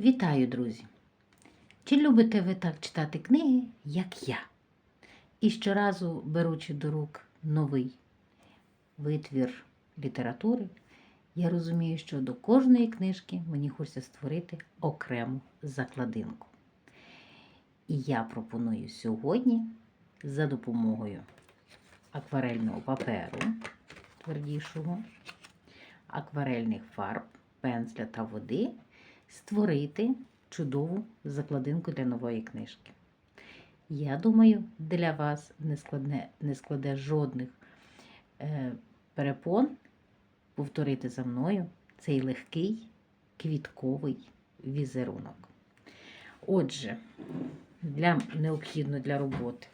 Вітаю, друзі! Чи любите ви так читати книги, як я? І щоразу, беручи до рук новий витвір літератури, я розумію, що до кожної книжки мені хочеться створити окрему закладинку. І я пропоную сьогодні за допомогою акварельного паперу твердішого, акварельних фарб, пензля та води створити чудову закладинку для нової книжки. Я думаю, для вас не складне, не складе жодних е, перепон повторити за мною цей легкий квітковий візерунок. Отже, для, необхідно для роботи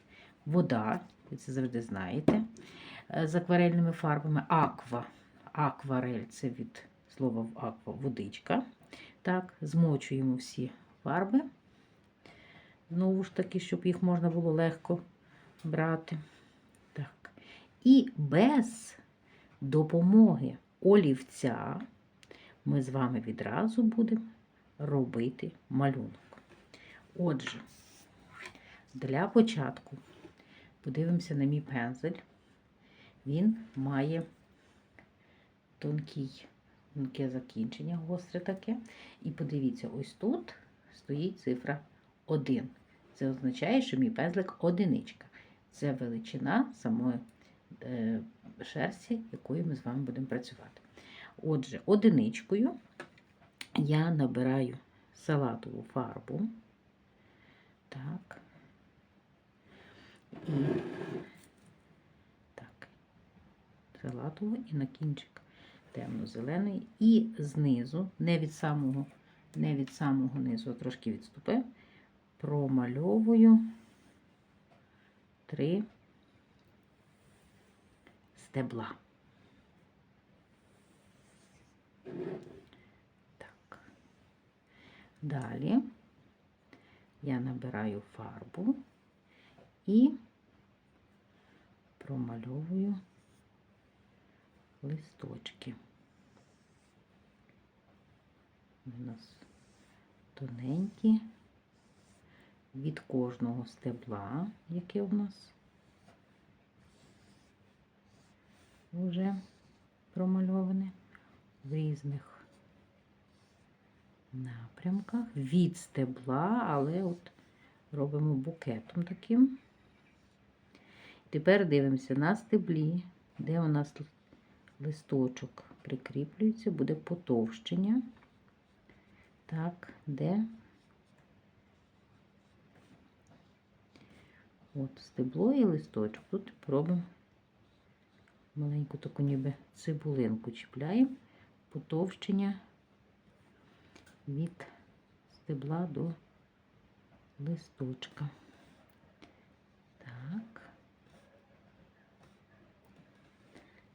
вода, ви це завжди знаєте, е, з акварельними фарбами, аква. Акварель це від слова аква водичка. Так, змочуємо всі фарби. Знову ж таки, щоб їх можна було легко брати. Так. І без допомоги олівця ми з вами відразу будемо робити малюнок. Отже, для початку подивимося на мій пензель. Він має тонкий тонке закінчення, гостре таке. І подивіться, ось тут стоїть цифра 1. Це означає, що мій пензлик одиничка. Це величина самої е, шерсті, якою ми з вами будемо працювати. Отже, одиничкою я набираю салатову фарбу. Так. І так, салатову і на кінчик темно-зелений, і знизу, не від самого не від самого низу, а трошки відступив, промальовую три стебла. Так. Далі я набираю фарбу і промальовую листочки. У нас тоненькі від кожного стебла, яке у нас вже промальоване в різних напрямках від стебла, але от робимо букетом таким. Тепер дивимося на стеблі, де у нас листочок прикріплюється, буде потовщення. Так, де? От стебло і листочок. Тут робимо маленьку таку ніби цибулинку чіпляємо, потовщення від стебла до листочка. Так.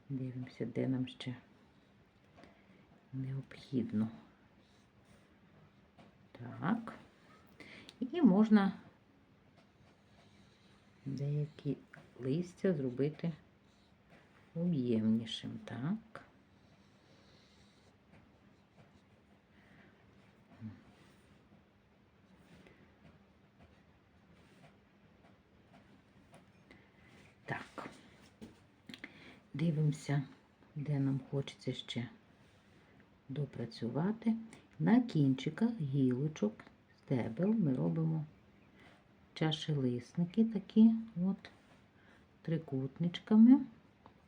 Дивимося, де нам ще необхідно. Так. І можна деякі листя зробити об'ємнішим, так. Так, дивимося, де нам хочеться ще допрацювати. На кінчиках гілочок, стебел ми робимо чашелисники такі, от, трикутничками.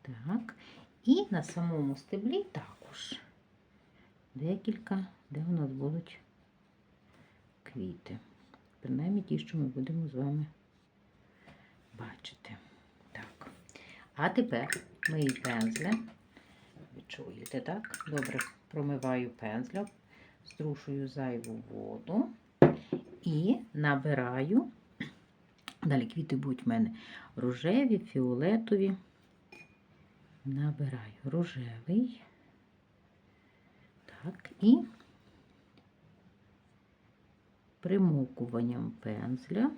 Так. І на самому стеблі також декілька, де у нас будуть квіти. Принаймні ті, що ми будемо з вами бачити. Так. А тепер мої пензля. Ви чуєте, так? Добре промиваю пензля, струшую зайву воду і набираю. Далі квіти будуть в мене рожеві, фіолетові. Набираю рожевий. Так, і примокуванням пензля.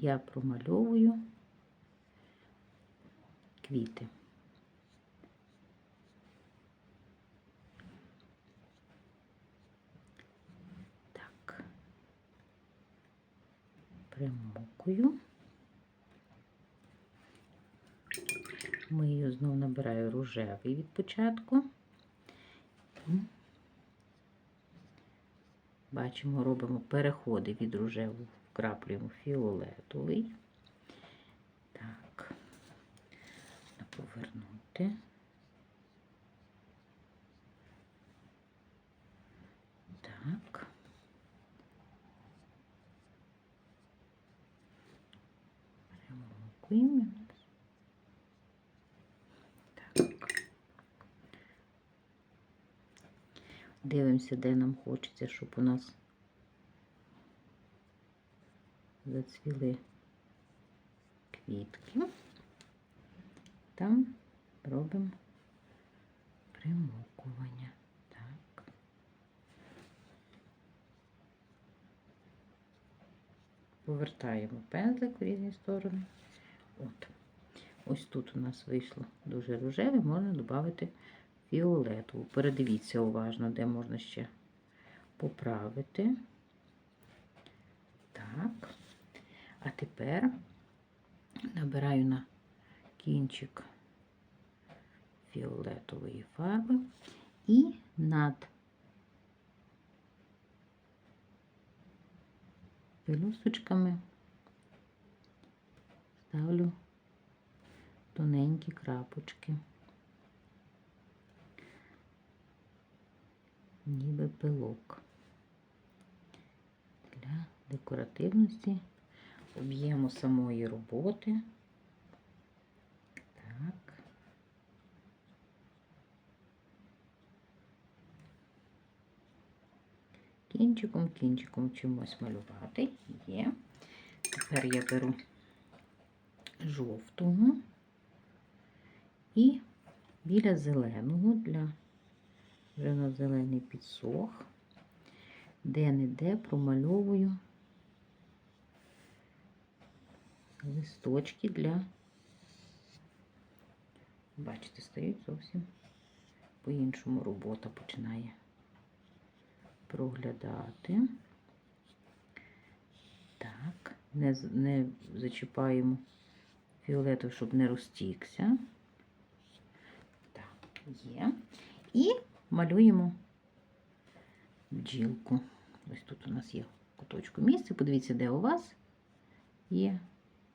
Я промальовую квіти. Ниткою. Мию знову набираю рожевий від початку. Бачимо, робимо переходи від рожевого, вкраплюємо фіолетовий. Так, повернути. Так. Перемокуємо. Так. Дивимося, де нам хочеться, щоб у нас зацвіли квітки. Там робимо примокування. Повертаємо пензлик в різні сторони. От. Ось тут у нас вийшло дуже рожеве, можна додати фіолетову. Передивіться уважно, де можна ще поправити. Так. А тепер набираю на кінчик фіолетової фарби і над пелюсточками ставлю тоненькі крапочки, ніби пилок для декоративності, об'єму самої роботи. Кінчиком, кінчиком чимось малювати є. Тепер я беру жовтого і біля зеленого для вже на зелений підсох, де-не-де промальовую листочки для, бачите, стають зовсім по-іншому робота починає проглядати. Так, не, не зачіпаємо фіолетов, щоб не розтікся. Так, є. І малюємо бджілку. Ось тут у нас є куточку місце. Подивіться, де у вас є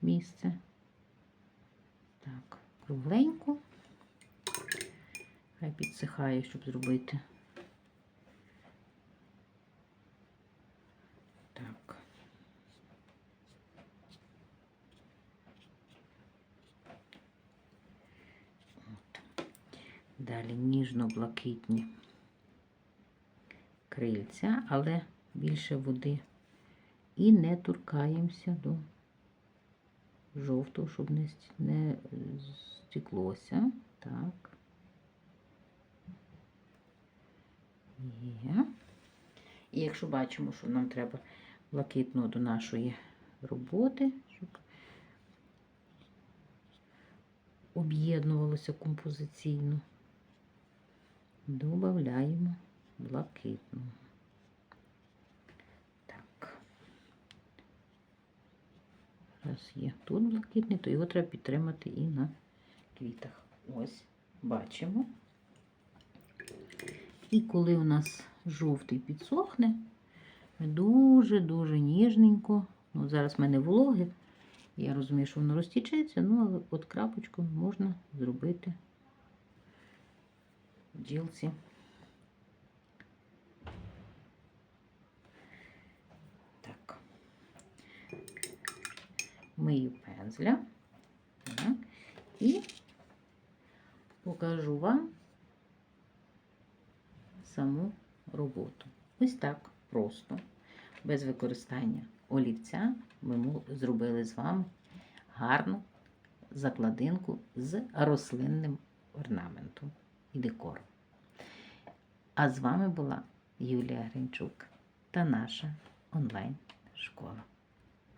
місце. Так, кругленько. Хай підсихає, щоб зробити. Так. От. Далі ніжно-блакитні крильця, але більше води. І не торкаємося до жовтого, щоб не, не стеклося. Так. Є. І якщо бачимо, що нам треба блакитного до нашої роботи, щоб об'єднувалося композиційно, додаємо блакитного. Так. Раз є тут блакитний, то його треба підтримати і на квітах. Ось, бачимо. І коли у нас жовтий підсохне, дуже-дуже ніжненько. Ну, зараз в мене вологе, я розумію, що воно розтічеться, ну, але от крапочку можна зробити в. Так. Мию пензля. Так. І покажу вам саму роботу. Ось так просто, без використання олівця, ми зробили з вами гарну закладинку з рослинним орнаментом і декором. А з вами була Юлія Гринчук та наша онлайн-школа.